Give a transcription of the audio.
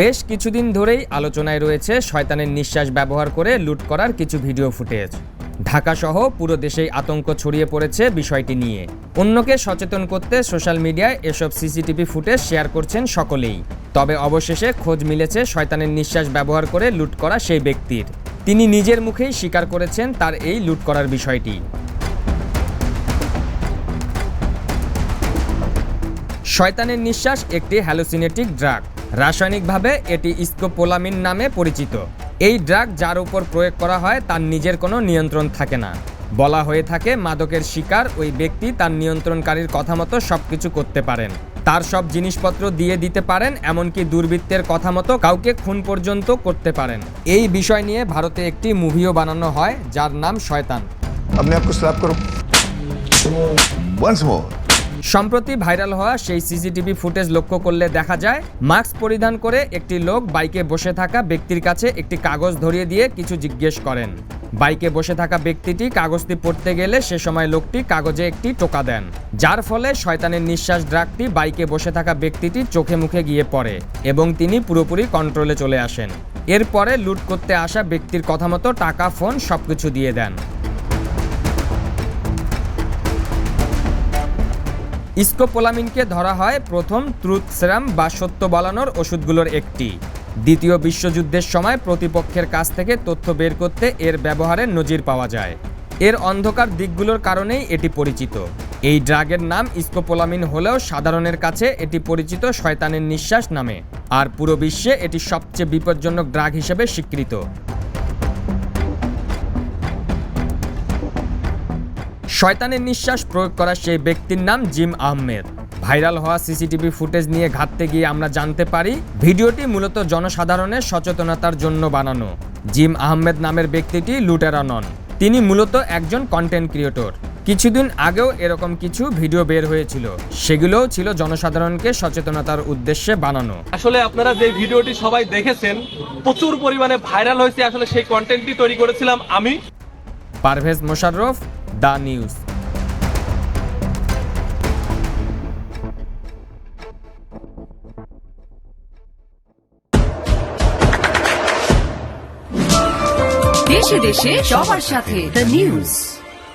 বেশ কিছুদিন ধরেই আলোচনায় রয়েছে শয়তানের নিঃশ্বাস ব্যবহার করে লুট করার কিছু ভিডিও ফুটেজ। ঢাকাসহ পুরো দেশেই আতঙ্ক ছড়িয়ে পড়েছে বিষয়টি নিয়ে। অন্যকে সচেতন করতে সোশ্যাল মিডিয়ায় এসব সিসিটিভি ফুটেজ শেয়ার করছেন সকলেই। তবে অবশেষে খোঁজ মিলেছে শয়তানের নিঃশ্বাস ব্যবহার করে লুট করা সেই ব্যক্তির। তিনি নিজের মুখেই স্বীকার করেছেন তার এই লুট করার বিষয়টি। শয়তানের নিঃশ্বাস একটি হ্যালোসিনেটিক ড্রাগ। রাসায়নিকভাবে এটি ইস্কোপোলামিন নামে পরিচিত। এই ড্রাগ যার উপর প্রয়োগ করা হয় তার নিজের কোনো নিয়ন্ত্রণ থাকে না। বলা হয়ে থাকে মাদকের শিকার ওই ব্যক্তি তার নিয়ন্ত্রণকারীর কথা মতো সব কিছু করতে পারেন। তার সব জিনিসপত্র দিয়ে দিতে পারেন, এমনকি দুর্বৃত্তের কথা মতো কাউকে খুন পর্যন্ত করতে পারেন। এই বিষয় নিয়ে ভারতে একটি মুভিও বানানো হয়, যার নাম শয়তান। আপনি স্ল্যাপ করুন। সম্প্রতি ভাইরাল হওয়া সেই সিসিটিভি ফুটেজ লক্ষ্য করলে দেখা যায়, মাস্ক পরিধান করে একটি লোক বাইকে বসে থাকা ব্যক্তির কাছে একটি কাগজ ধরিয়ে দিয়ে কিছু জিজ্ঞেস করেন। বাইকে বসে থাকা ব্যক্তিটি কাগজটি পড়তে গেলে সে সময় লোকটি কাগজে একটি টোকা দেন, যার ফলে শয়তানের নিঃশ্বাস ড্রাগটি বাইকে বসে থাকা ব্যক্তিটির চোখে মুখে গিয়ে পড়ে এবং তিনি পুরোপুরি কন্ট্রোলে চলে আসেন। এরপরে লুট করতে আসা ব্যক্তির কথা মতো টাকা, ফোন সবকিছু দিয়ে দেন। স্কোপোলামিনকে ধরা হয় প্রথম ট্রুথ সেরাম বা সত্য বলানোর ওষুধগুলোর একটি। দ্বিতীয় বিশ্বযুদ্ধের সময় প্রতিপক্ষের কাছ থেকে তথ্য বের করতে এর ব্যবহারের নজির পাওয়া যায়। এর অন্ধকার দিকগুলোর কারণেই এটি পরিচিত। এই ড্রাগের নাম স্কোপোলামিন হলেও সাধারণের কাছে এটি পরিচিত শয়তানের নিঃশ্বাস নামে। আর পুরো বিশ্বে এটি সবচেয়ে বিপজ্জনক ড্রাগ হিসেবে স্বীকৃত। শয়তানের নিঃশ্বাস প্রয়োগ করা সেই ব্যক্তির নাম জিম আহমেদ। ভাইরাল হওয়া সিসিটিভি ফুটেজ নিয়ে ঘাটতে গিয়ে আমরা জানতে পারি ভিডিওটি মূলত জনসাধারণের সচেতনতার জন্য বানানো। জিম আহমেদ নামের ব্যক্তিটি লুটেরা নন। তিনি মূলত একজন কন্টেন্ট ক্রিয়েটর কিছুদিন আগেও এরকম কিছু ভিডিও বের হয়েছিল। সেগুলোও ছিল জনসাধারণকে সচেতনতার উদ্দেশ্যে বানানো। আসলে আপনারা যে ভিডিওটি সবাই দেখেছেন প্রচুর পরিমাণে ভাইরাল হয়েছে। আসলে সেই কন্টেন্টটি তৈরি করেছিলাম আমি। Parvez Musharraf the news. দেশে দেশে সবার সাথে দ্য নিউজ।